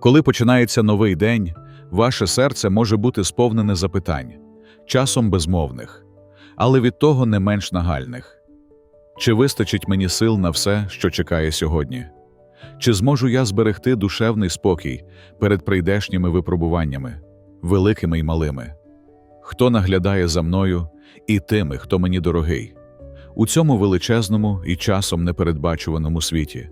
Коли починається новий день, ваше серце може бути сповнене запитань, часом безмовних, але від того не менш нагальних. Чи вистачить мені сил на все, що чекає сьогодні? Чи зможу я зберегти душевний спокій перед прийдешніми випробуваннями, великими й малими? Хто наглядає за мною і тими, хто мені дорогий, у цьому величезному і часом непередбачуваному світі?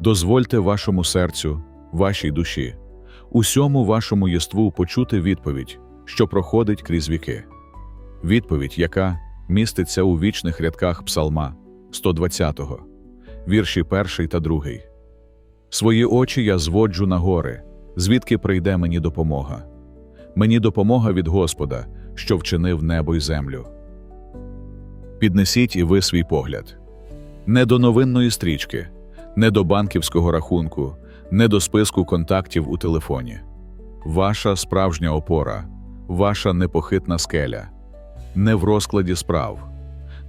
Дозвольте вашому серцю, вашій душі, усьому вашому єству почути відповідь, що проходить крізь віки. Відповідь, яка міститься у вічних рядках Псалма 120, вірші 1 та 2. Свої очі я зводжу на гори, звідки прийде мені допомога. Мені допомога від Господа, що вчинив небо й землю. Піднесіть і ви свій погляд. Не до новинної стрічки, не до банківського рахунку, не до списку контактів у телефоні. Ваша справжня опора, ваша непохитна скеля, не в розкладі справ,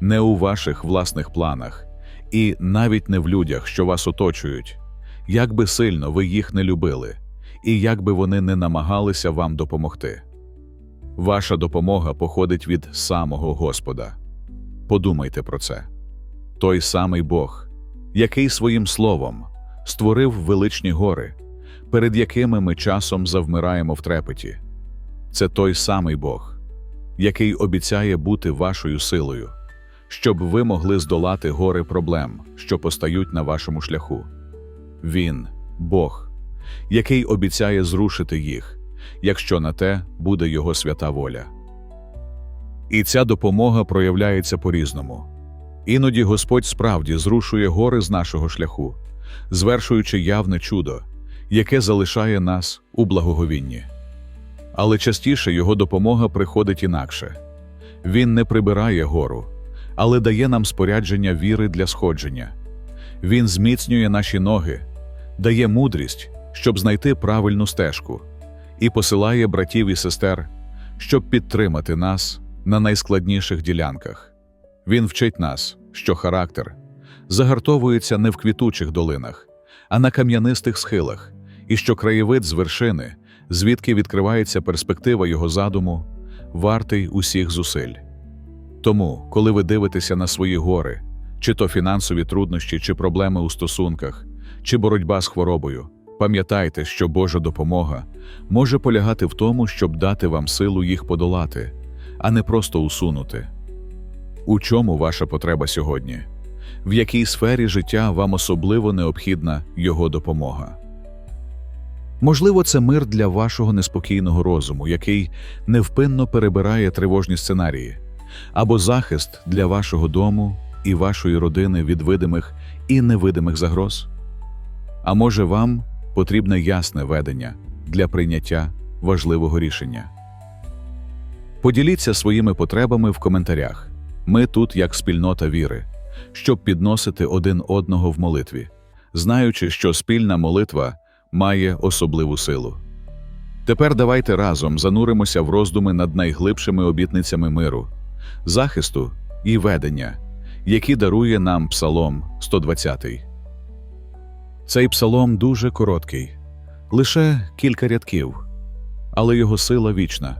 не у ваших власних планах, і навіть не в людях, що вас оточують, як би сильно ви їх не любили, і як би вони не намагалися вам допомогти. Ваша допомога походить від самого Господа. Подумайте про це. Той самий Бог, який своїм словом створив величні гори, перед якими ми часом завмираємо в трепеті. Це той самий Бог, який обіцяє бути вашою силою, щоб ви могли здолати гори проблем, що постають на вашому шляху. Він Бог, який обіцяє зрушити їх, якщо на те буде Його свята воля. І ця допомога проявляється по-різному. Іноді Господь справді зрушує гори з нашого шляху, звершуючи явне чудо, яке залишає нас у благоговінні. Але частіше його допомога приходить інакше. Він не прибирає гору, але дає нам спорядження віри для сходження. Він зміцнює наші ноги, дає мудрість, щоб знайти правильну стежку, і посилає братів і сестер, щоб підтримати нас на найскладніших ділянках. Він вчить нас, що характер загартовується не в квітучих долинах, а на кам'янистих схилах, і що краєвид з вершини, звідки відкривається перспектива його задуму, вартий усіх зусиль. Тому, коли ви дивитеся на свої гори, чи то фінансові труднощі, чи проблеми у стосунках, чи боротьба з хворобою, пам'ятайте, що Божа допомога може полягати в тому, щоб дати вам силу їх подолати, а не просто усунути. У чому ваша потреба сьогодні? В якій сфері життя вам особливо необхідна його допомога? Можливо, це мир для вашого неспокійного розуму, який невпинно перебирає тривожні сценарії, або захист для вашого дому і вашої родини від видимих і невидимих загроз. А може, вам потрібне ясне ведення для прийняття важливого рішення. Поділіться своїми потребами в коментарях. Ми тут як спільнота віри, щоб підносити один одного в молитві, знаючи, що спільна молитва має особливу силу. Тепер давайте разом зануримося в роздуми над найглибшими обітницями миру, захисту і ведення, які дарує нам Псалом 120. Цей псалом дуже короткий, лише кілька рядків, але його сила вічна.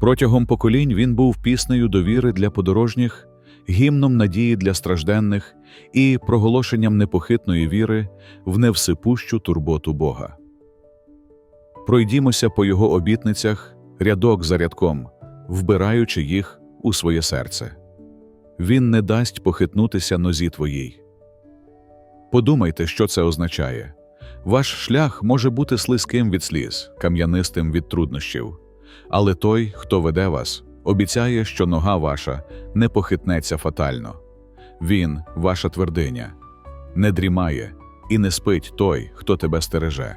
Протягом поколінь він був піснею довіри для подорожніх, гімном надії для стражденних і проголошенням непохитної віри в невсипущу турботу Бога. Пройдімося по його обітницях рядок за рядком, вбираючи їх у своє серце. Він не дасть похитнутися нозі твоїй. Подумайте, що це означає. Ваш шлях може бути слизьким від сліз, кам'янистим від труднощів, але той, хто веде вас, обіцяє, що нога ваша не похитнеться фатально. Він, ваша твердиня, не дрімає і не спить той, хто тебе стереже.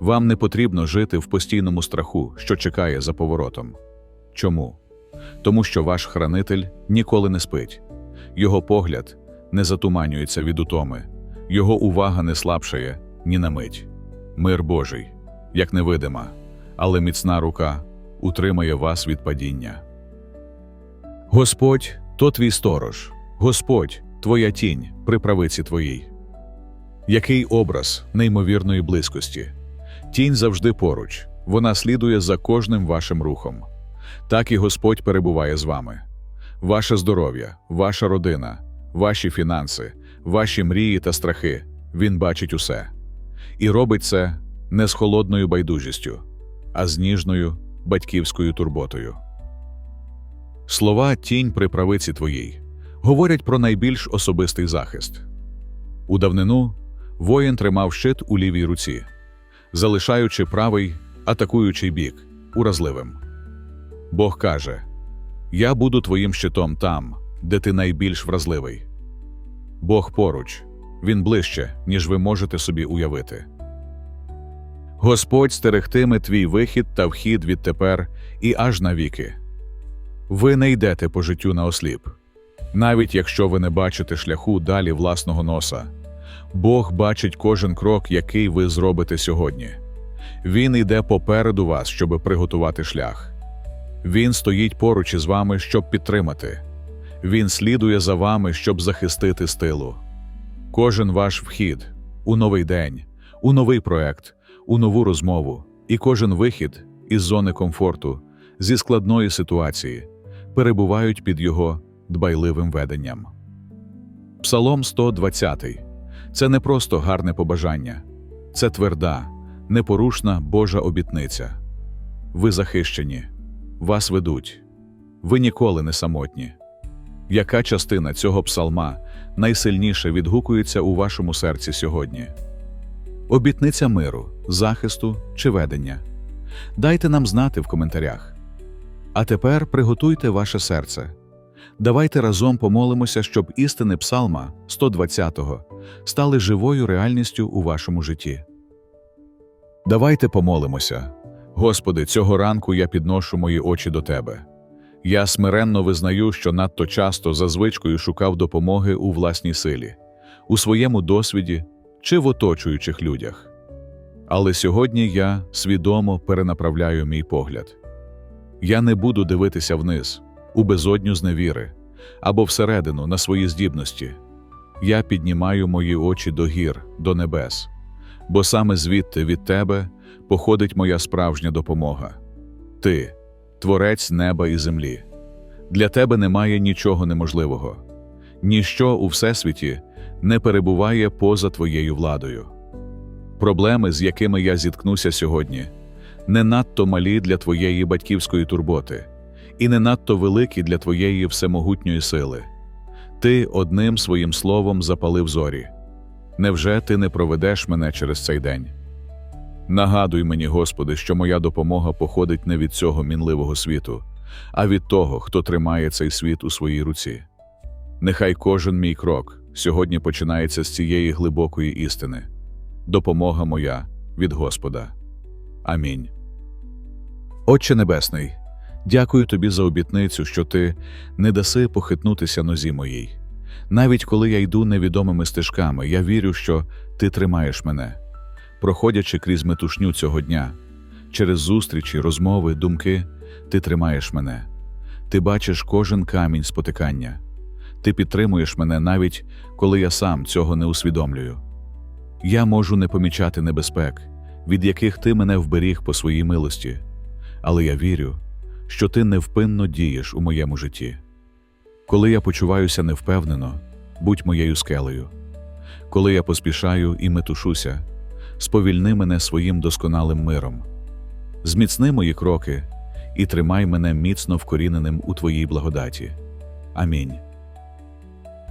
Вам не потрібно жити в постійному страху, що чекає за поворотом. Чому? Тому що ваш хранитель ніколи не спить, його погляд не затуманюється від утоми, його увага не слабшає ні на мить. Мир Божий, як невидима, але міцна рука утримає вас від падіння. Господь то твій сторож, Господь твоя тінь при правиці твоїй. Який образ неймовірної близькості. Тінь завжди поруч, вона слідує за кожним вашим рухом. Так і Господь перебуває з вами. Ваше здоров'я, ваша родина, ваші фінанси, ваші мрії та страхи Він бачить усе. І робить це не з холодною байдужістю, а з ніжною батьківською турботою. Слова тінь при правиці твоїй говорять про найбільш особистий захист. У давнину воїн тримав щит у лівій руці, залишаючи правий атакуючий бік уразливим. Бог каже: Я буду твоїм щитом там, де ти найбільш вразливий. Бог поруч, він ближче, ніж ви можете собі уявити. Господь стерегтиме твій вихід та вхід відтепер і аж навіки. Ви не йдете по життю на осліп, навіть якщо ви не бачите шляху далі власного носа. Бог бачить кожен крок, який ви зробите сьогодні. Він йде попереду вас, щоб приготувати шлях. Він стоїть поруч із вами, щоб підтримати. Він слідує за вами, щоб захистити стилу. Кожен ваш вхід у новий день, у новий проект, у нову розмову, і кожен вихід із зони комфорту, зі складної ситуації, перебувають під його дбайливим веденням. Псалом 120 це не просто гарне побажання, це тверда, непорушна Божа обітниця. Ви захищені, вас ведуть, ви ніколи не самотні. Яка частина цього псалма найсильніше відгукується у вашому серці сьогодні? Обітниця миру, захисту чи ведення? Дайте нам знати в коментарях. А тепер приготуйте ваше серце. Давайте разом помолимося, щоб істини Псалма 120-го стали живою реальністю у вашому житті. Давайте помолимося. Господи, цього ранку я підношу мої очі до Тебе. Я смиренно визнаю, що надто часто за звичкою шукав допомоги у власній силі, у своєму досвіді чи в оточуючих людях. Але сьогодні я свідомо перенаправляю мій погляд. Я не буду дивитися вниз, у безодню зневіри або всередину на свої здібності. Я піднімаю мої очі до гір, до небес, бо саме звідти від тебе походить моя справжня допомога. Ти, творець неба і землі. Для тебе немає нічого неможливого, ніщо у всесвіті не перебуває поза твоєю владою. Проблеми, з якими я зіткнуся сьогодні, не надто малі для твоєї батьківської турботи і не надто великі для твоєї всемогутньої сили. Ти одним своїм словом запалив зорі. Невже ти не проведеш мене через цей день? Нагадуй мені, Господи, що моя допомога походить не від цього мінливого світу, а від того, хто тримає цей світ у своїй руці. Нехай кожен мій крок сьогодні починається з цієї глибокої істини. Допомога моя від Господа. Амінь. Отче Небесний, дякую тобі за обітницю, що ти не даси похитнутися нозі моїй. Навіть коли я йду невідомими стежками, я вірю, що ти тримаєш мене, проходячи крізь метушню цього дня, через зустрічі, розмови, думки, ти тримаєш мене. Ти бачиш кожен камінь спотикання. Ти підтримуєш мене навіть коли я сам цього не усвідомлюю. Я можу не помічати небезпек, від яких ти мене вберіг по своїй милості, але я вірю, що ти невпинно дієш у моєму житті. Коли я почуваюся невпевнено, будь моєю скелею. Коли я поспішаю і метушуся, сповільни мене своїм досконалим миром. Зміцни мої кроки і тримай мене міцно вкоріненим у Твоїй благодаті. Амінь.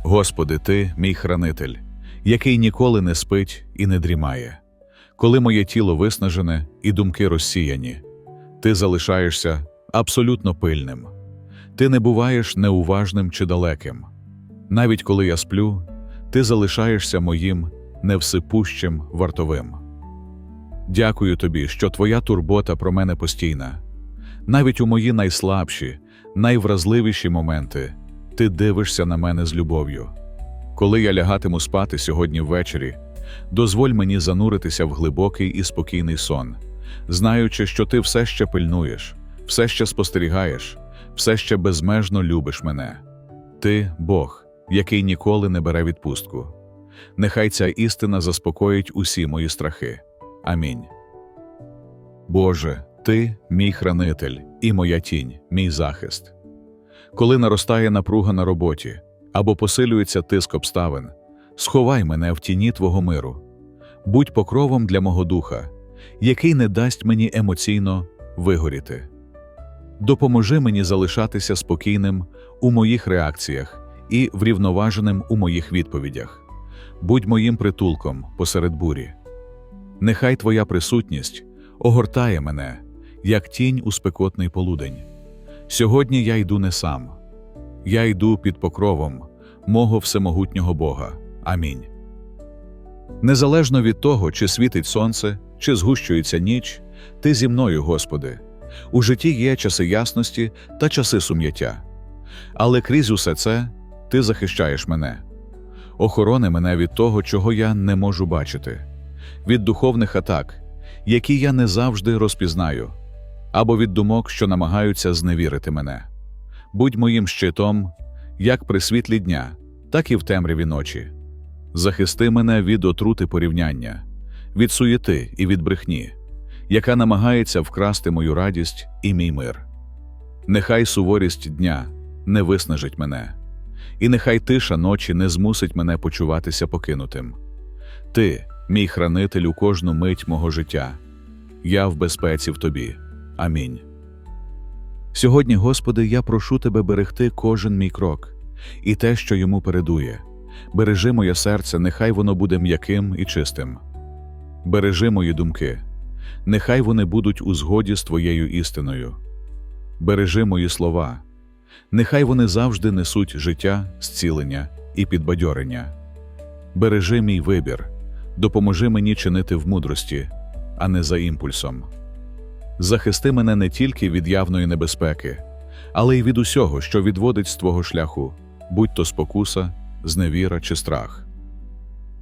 Господи, Ти, мій хранитель, який ніколи не спить і не дрімає. Коли моє тіло виснажене і думки розсіяні, ти залишаєшся абсолютно пильним. Ти не буваєш неуважним чи далеким. Навіть коли я сплю, ти залишаєшся моїм невсипущим вартовим. Дякую тобі, що твоя турбота про мене постійна. Навіть у мої найслабші, найвразливіші моменти ти дивишся на мене з любов'ю. Коли я лягатиму спати сьогодні ввечері, дозволь мені зануритися в глибокий і спокійний сон, знаючи, що ти все ще пильнуєш, все ще спостерігаєш, все ще безмежно любиш мене. Ти Бог, який ніколи не бере відпустку. Нехай ця істина заспокоїть усі мої страхи. Амінь. Боже, Ти мій хранитель і моя тінь, мій захист. Коли наростає напруга на роботі або посилюється тиск обставин, сховай мене в тіні Твого миру, будь покровом для мого духа, який не дасть мені емоційно вигоріти. Допоможи мені залишатися спокійним у моїх реакціях і врівноваженим у моїх відповідях. Будь моїм притулком посеред бурі. Нехай Твоя присутність огортає мене, як тінь у спекотний полудень. Сьогодні я йду не сам, я йду під покровом мого всемогутнього Бога. Амінь. Незалежно від того, чи світить сонце, чи згущується ніч, ти зі мною, Господи. У житті є часи ясності та часи сум'яття. Але крізь усе це ти захищаєш мене. Охорони мене від того, чого я не можу бачити, від духовних атак, які я не завжди розпізнаю, або від думок, що намагаються зневірити мене. Будь моїм щитом, як при світлі дня, так і в темряві ночі. Захисти мене від отрути порівняння, від суєти і від брехні, яка намагається вкрасти мою радість і мій мир. Нехай суворість дня не виснажить мене, і нехай тиша ночі не змусить мене почуватися покинутим. Ти, мій хранитель у кожну мить мого життя, я в безпеці в тобі. Амінь. Сьогодні, Господи, я прошу Тебе берегти кожен мій крок і те, що йому передує. Бережи моє серце, нехай воно буде м'яким і чистим. Бережи мої думки, нехай вони будуть у згоді з Твоєю істиною. Бережи мої слова, нехай вони завжди несуть життя, зцілення і підбадьорення. Бережи мій вибір, допоможи мені чинити в мудрості, а не за імпульсом. Захисти мене не тільки від явної небезпеки, але й від усього, що відводить з твого шляху, будь то спокуса, зневіра чи страх.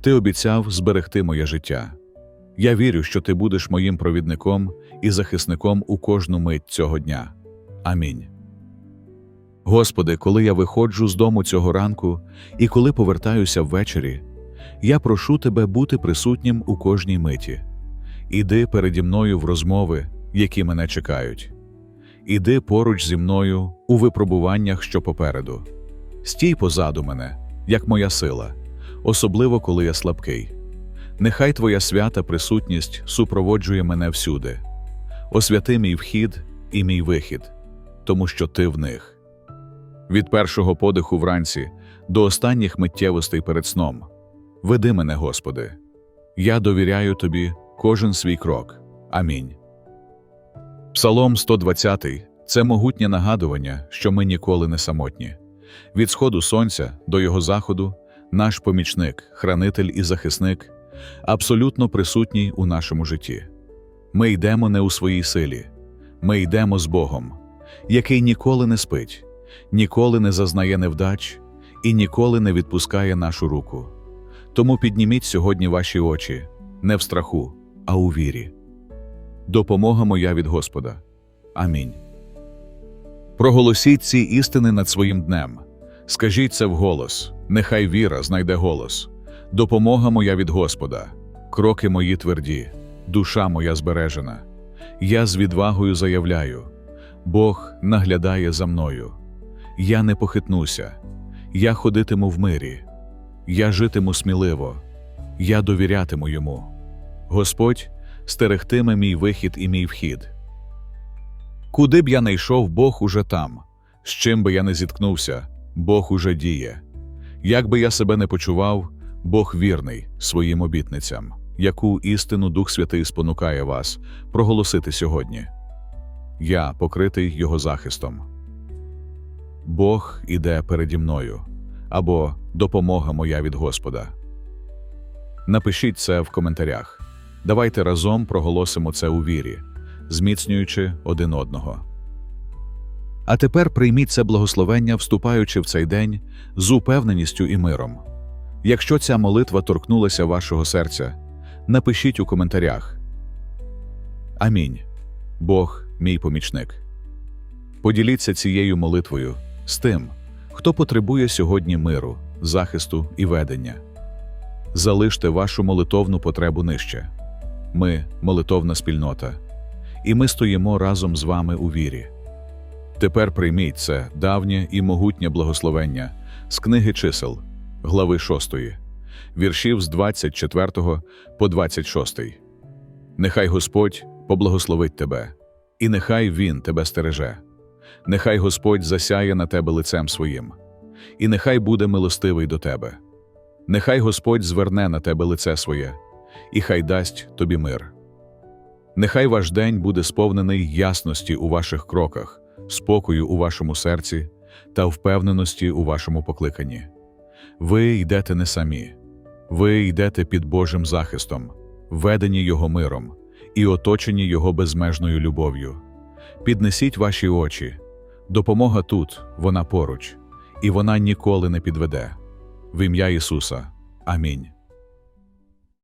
Ти обіцяв зберегти моє життя. Я вірю, що ти будеш моїм провідником і захисником у кожну мить цього дня. Амінь. Господи, коли я виходжу з дому цього ранку і коли повертаюся ввечері, я прошу Тебе бути присутнім у кожній миті. Іди переді мною в розмови, які мене чекають. Іди поруч зі мною у випробуваннях, що попереду. Стій позаду мене, як моя сила, особливо коли я слабкий. Нехай Твоя свята присутність супроводжує мене всюди. Освяти мій вхід і мій вихід, тому що ти в них. Від першого подиху вранці до останніх миттєвостей перед сном. Веди мене, Господи. Я довіряю Тобі кожен свій крок. Амінь. Псалом 120 це могутнє нагадування, що ми ніколи не самотні. Від сходу сонця до його заходу наш помічник, хранитель і захисник абсолютно присутній у нашому житті. Ми йдемо не у своїй силі, ми йдемо з Богом, який ніколи не спить, ніколи не зазнає невдач і ніколи не відпускає нашу руку. Тому підніміть сьогодні ваші очі не в страху, а у вірі. Допомога моя від Господа. Амінь. Проголосіть ці істини над своїм днем. Скажіть це вголос, нехай віра знайде голос. Допомога моя від Господа, кроки мої тверді, душа моя збережена. Я з відвагою заявляю: Бог наглядає за мною. Я не похитнуся, я ходитиму в мирі, я житиму сміливо, я довірятиму йому. Господь стерегтиме мій вихід і мій вхід. Куди б я не йшов, Бог уже там, з чим би я не зіткнувся, Бог уже діє. Як би я себе не почував, Бог вірний своїм обітницям, яку істину Дух Святий спонукає вас проголосити сьогодні. Я покритий Його захистом. Бог іде переді мною або допомога моя від Господа. Напишіть це в коментарях. Давайте разом проголосимо це у вірі, зміцнюючи один одного. А тепер прийміть це благословення, вступаючи в цей день з упевненістю і миром. Якщо ця молитва торкнулася вашого серця, напишіть у коментарях. Амінь. Бог мій помічник. Поділіться цією молитвою з тим, хто потребує сьогодні миру, захисту і ведення. залиште вашу молитовну потребу нижче. Ми молитовна спільнота, і ми стоїмо разом з вами у вірі. Тепер прийміть це давнє і могутнє благословення з книги чисел, глави 6, віршів з 24 по 26. Нехай Господь поблагословить тебе, і нехай Він тебе стереже. Нехай Господь засяє на тебе лицем своїм, і нехай буде милостивий до тебе. Нехай Господь зверне на тебе лице своє, і хай дасть тобі мир. Нехай ваш день буде сповнений ясності у ваших кроках, спокою у вашому серці та впевненості у вашому покликанні. Ви йдете не самі, ви йдете під Божим захистом, ведені Його миром і оточені Його безмежною любов'ю. Піднесіть ваші очі. Допомога тут, вона поруч, і вона ніколи не підведе. В ім'я Ісуса. Амінь.